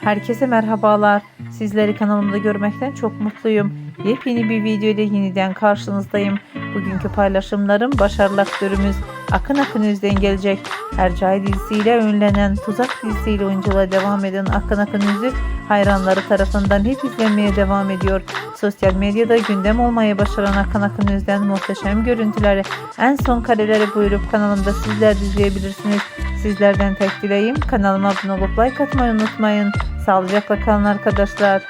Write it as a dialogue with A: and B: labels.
A: Herkese merhabalar. Sizleri kanalımda görmekten çok mutluyum. Yepyeni bir video ile yeniden karşınızdayım. Bugünkü paylaşımlarım başarılı aktörümüz Akın Akın Özden gelecek. Hercai dizisiyle ünlenen Tuzak dizisiyle oyunculuğa devam eden Akın Akın Özü hayranları tarafından hep izlenmeye devam ediyor. Sosyal medyada gündem olmayı başaran Akın Akın Özden muhteşem görüntüleri en son kareleri buyurup kanalımda sizler izleyebilirsiniz. Sizlerden tek dileğim kanalıma abone olup like atmayı unutmayın. Sağlıcakla kalın arkadaşlar.